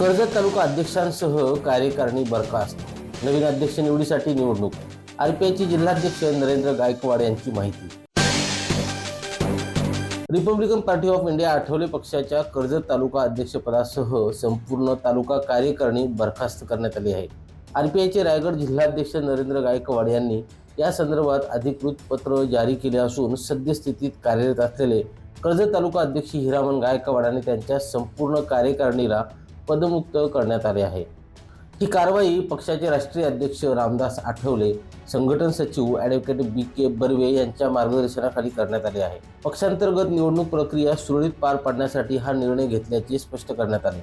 कर्जत तालुका अध्यक्षांसह कार्यकारिणी बरखास्त. नवीन अध्यक्ष निवडीसाठी निवडणूक. आरपीआयचे जिल्हाध्यक्ष नरेंद्र गायकवाड यांची माहिती. Republican party of India Athawale पक्षाच्या कर्जत तालुका अध्यक्षपदासह संपूर्ण तालुका कार्यकारिणी बरखास्त करण्यात आली आहे. आरपीआयचे रायगड जिल्हाध्यक्ष नरेंद्र गायकवाड यांनी या संदर्भात अधिकृत पत्र जारी केले असून सद्यस्थितीत कार्यरत असलेले कर्जत तालुका अध्यक्ष हिरामन गायकवाड आणि त्यांच्या संपूर्ण कार्यकारिणीला पदमुक्त करण्यात आले आहे. ही कारवाई पक्षाचे राष्ट्रीय अध्यक्ष रामदास आठवले संघटन सचिव ॲडव्होकेट बी के बर्वे यांच्या मार्गदर्शनाखाली करण्यात आले आहे. पक्षांतर्गत निवडणूक प्रक्रिया सुरळीत पार पाडण्यासाठी हा निर्णय घेतल्याचे स्पष्ट करण्यात आले.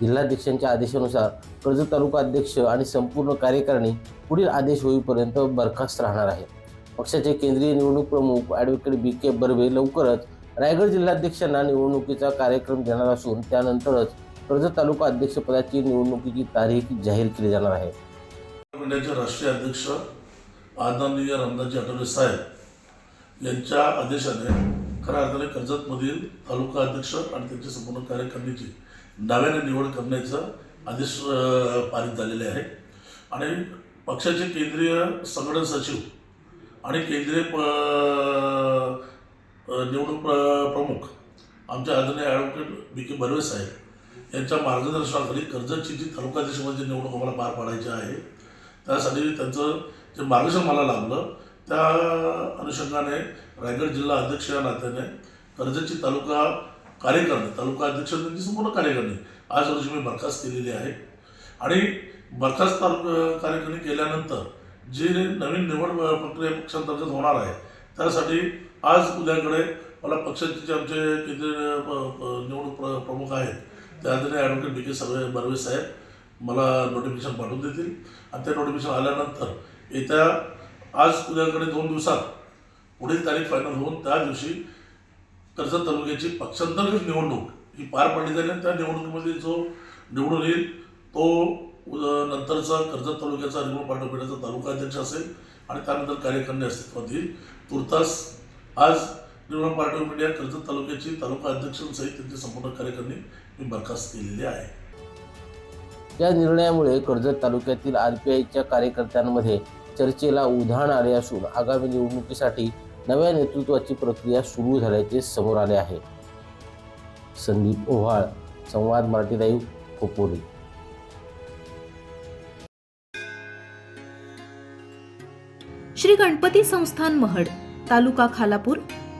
जिल्हाध्यक्षांच्या आदेशानुसार कर्जत तालुका अध्यक्ष आणि संपूर्ण कार्यकारिणी पुढील आदेश होईपर्यंत बरखास्त राहणार आहे. पक्षाचे केंद्रीय निवडणूक प्रमुख ॲडव्होकेट बी के बर्वे लवकरच रायगड जिल्हाध्यक्षांना निवडणुकीचा कार्यक्रम देणार असून त्यानंतरच कर्जत तालुका अध्यक्षपदाची निवडणुकीची तारीख जाहीर केली जाणार आहे. मंडळाचे राष्ट्रीय अध्यक्ष आदरणीय रामदासजी आठवले साहेब यांच्या आदेशाने खऱ्या अर्थाने कर्जतमधील तालुका अध्यक्ष आणि त्यांची संपूर्ण कार्यकारिणीची नव्याने निवड करण्याचा आदेश पारित झालेले आहे. आणि पक्षाचे केंद्रीय संघटन सचिव आणि केंद्रीय प- निवडणूक प्र- प्रमुख आमचे आदरणीय ॲडव्होकेट बी के बर्वे साहेब यांच्या मार्गदर्शनाखाली कर्जतची जी तालुकाध्यक्षपदाची निवडणूक आम्हाला पार पाडायची आहे. त्यासाठी त्यांचं जे मार्गदर्शन मला लाभलं त्या अनुषंगाने रायगड जिल्हा अध्यक्ष या नात्याने कर्जतची तालुका कार्यकारिणी तालुका अध्यक्ष त्यांची संपूर्ण कार्यकारिणी आज रोजी मी बरखास्त केलेली आहे. आणि बरखास्त तालुका कार्यकारिणी केल्यानंतर जी नवीन निवड प्रक्रिया पक्षांतर्गत होणार आहे त्यासाठी आज उद्याकडे मला पक्षाचे जे आमचे केंद्रीय निवडणूक प्र प्रमुख आहेत आदरणीय ॲडव्होकेट बी के सर्वे बर्वे साहेब मला नोटिफिकेशन पाठवून देतील. आणि ते नोटिफिकेशन आल्यानंतर येत्या आज उद्याकडे दोन दिवसात पुढील तारीख फायनल होऊन त्या दिवशी कर्जत तालुक्याची पक्षांतर्गत निवडणूक ही पार पाडली जाईल आणि त्या निवडणुकीमध्ये जो निवडून येईल तो नंतरचा कर्जत तालुक्याचा रिमोट पाठवण्याचा तालुका अध्यक्ष असेल आणि त्यानंतर कार्यकारिणी अस्तित्वात येईल. तुर्तास आज निवडणूक पार्टी ऑफ इंडिया कर्जत तालुक्याची तालुका अध्यक्षांसहित त्यांची संपूर्ण कार्यकारिणी मी बरखास्त केलेली आहे. या निर्णयामुळे कर्जत तालुक्यातील आरपीआयच्या कार्यकर्त्यांमध्ये चर्चेला उधाण आले असून आगामी निवडणुकीसाठी नव्या नेतृत्वाची प्रक्रिया सुरू झाल्याचे समोर आले आहे. संदीप ओव्हाळ संवाद मराठी लाईव्ह खोपोली. श्री गणपती संस्थान महड तालुका खालापूर